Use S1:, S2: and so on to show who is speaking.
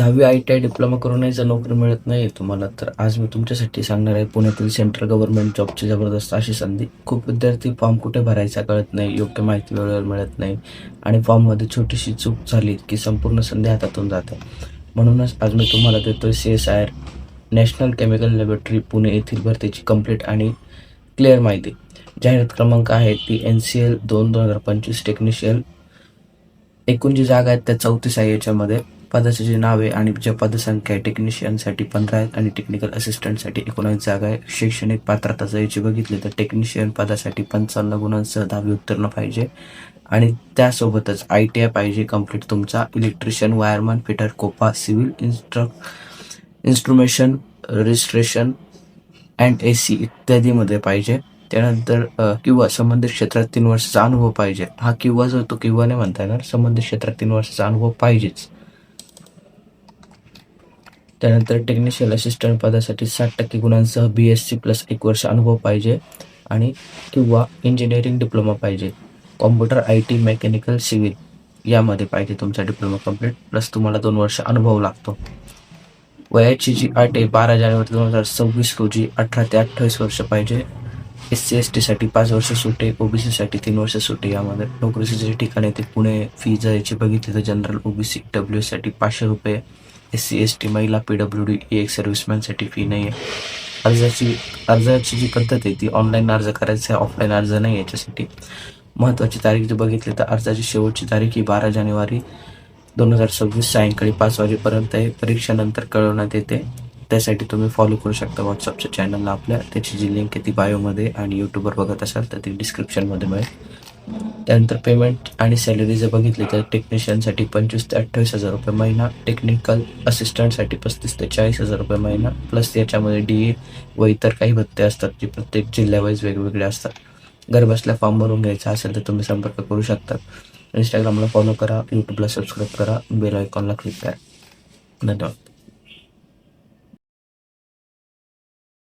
S1: दहावी I T I diploma करूनही जर नोकरी मिळत नाही तुम्हाला. तर आज मी तुमच्यासाठी सांगणार आहे पुण्यातील सेंट्रल गव्हर्नमेंट जॉबची जबरदस्त अशी संधी. खूप विद्यार्थी फॉर्म कुठे भरायचा कळत नाही योग्य माहिती वेळेवर मिळत नाही. आणि फॉर्ममध्ये छोटीशी चूक झाली की संपूर्ण संधी हातातून जाते. म्हणूनच आज मी तुम्हाला देतोय C S I R national chemical laboratory Pune येथील भरतीची कंप्लीट आणि क्लिअर माहिती. जाहिरात क्रमांक आहे ती एन सी एल दोन दोन हजार पंचवीस टेक्निशियल एकूण जी जागा आहेत त्या चौतीस आहे याच्यामध्ये. पदाची जी नाव आहे आणि ज्या पदसंख्या आहे टेक्निशियनसाठी पंधरा आहेत आणि टेक्निकल असिस्टंटसाठी एकोणावीस जागा आहे. शैक्षणिक पात्रता जर याची बघितली तर टेक्निशियन पदासाठी पंचावन्न गुणांसह दहावी उत्तीर्ण पाहिजे. आणि त्यासोबतच आय टी आय पाहिजे कंप्लीट तुमचा. Electrician wireman fitter COPA civil इन्स्ट्र instrumentation registration and A C इत्यादीमध्ये पाहिजे. त्यानंतर किंवा संबंधित क्षेत्रात तीन वर्षाचा अनुभव पाहिजे. हा किंवा जो तो किंवा नाही म्हणता येणार संबंधित क्षेत्रात तीन वर्षाचा अनुभव पाहिजेच. त्यानंतर टेक्निशियल असिस्टंट पदासाठी साठ टक्के गुणांसह बी एस सी प्लस एक वर्ष अनुभव पाहिजे आणि किंवा इंजिनिअरिंग डिप्लोमा पाहिजे. Computer I T mechanical civil यामध्ये पाहिजे तुमचा डिप्लोमा कंप्लीट प्लस तुम्हाला दोन वर्ष अनुभव लागतो. वयाची जी अट आहे बारा जानेवारी दोन हजार सव्वीस रोजी अठरा ते अठ्ठावीस वर्ष पाहिजे. एस सी एस टीसाठी पाच वर्ष सुट्टी ओ बी ओबीसीसाठी तीन वर्ष सुटे. यामध्ये नोकरीचे जे ठिकाण आहे ते पुणे फी जर याची बघितली तर जनरल ओबीसी डब्ल्यू एससाठी पाचशे रुपये. एस सी एस टी महिला पी डब्ल्यू डी एक सर्व्हिसमॅनसाठी फी नाही आहे अर्जाची अर्जाची जी पद्धत आहे ती ऑनलाईन अर्ज करायचा आहे ऑफलाईन अर्ज नाही याच्यासाठी. महत्त्वाची तारीख जर बघितली तर अर्जाची शेवटची तारीख ही बारा जानेवारी दोन हजार सव्वीस सायंकाळी पाच वाजेपर्यंत आहे. परीक्षेनंतर कळवण्यात येते. त्यासाठी तुम्ही फॉलो करू शकता व्हॉट्सअपच्या चॅनलला आपल्या. त्याची जी लिंक आहे ती बायोमध्ये आणि यूट्यूबवर बघत असाल तर ती डिस्क्रिप्शनमध्ये मिळेल. त्यानंतर पेमेंट आणि सॅलरी जर बघितली तर टेक्निशियनसाठी पंचवीस ते अठ्ठावीस हजार रुपये महिना टेक्निकल असिस्टंटसाठी पस्तीस ते चाळीस हजार रुपये महिना प्लस याच्यामध्ये डी ए व इतर काही भत्ते असतात जे प्रत्येक जिल्ह्यावाईज वेगवेगळे असतात. घर बसल्या फॉर्म भरून घ्यायचा असेल तर तुम्ही संपर्क करू शकता. इंस्टाग्रामला फॉलो करा यूट्यूबला सबस्क्राईब करा बेल आयकॉनला क्लिक करा. धन्यवाद.